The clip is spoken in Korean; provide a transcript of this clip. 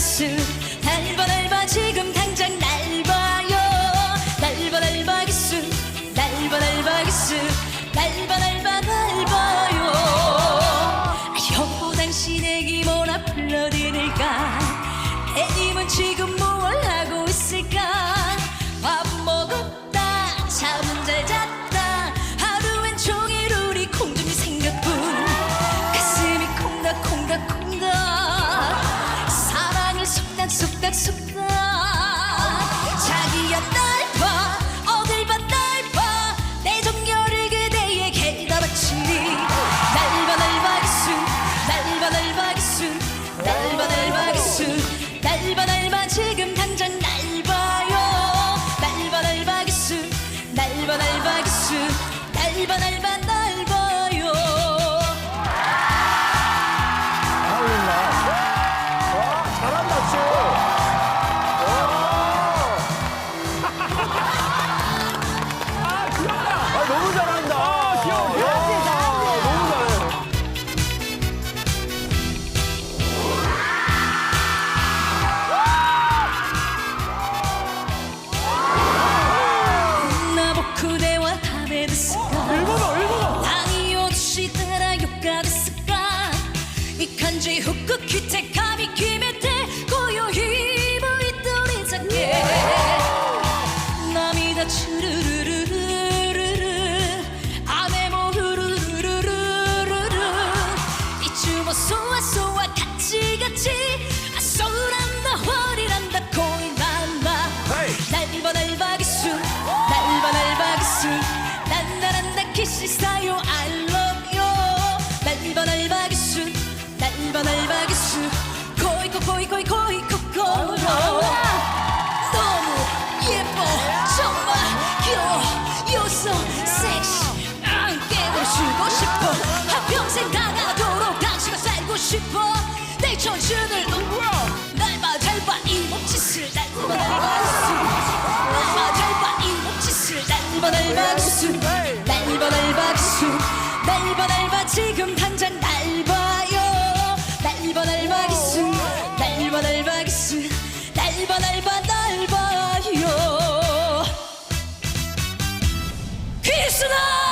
수. 날봐 날봐 지금 당장 날봐요. 날봐 날봐 기수 날봐 날봐 기수 날봐 날봐 날봐요. 아, 여보 당신 애기 뭐라 불러드릴까? 애님은 지금 뭘 하고 있을까? 밥 먹었다. 잠은 잘 잤다. Salva 일본어 일본어 何をしたらよかですかいい感じ服着て 미쳐 주는 the 날봐 잘봐 이 몸짓을 날봐 날봐 주스 날봐 잘봐 이 몸짓을 날봐 날봐 박수 날봐 날봐 박수. 날봐 날봐 지금 당장 날봐요. 날봐 날봐 기스 날봐 날봐 기스 날봐 날봐 날봐요. 귀순아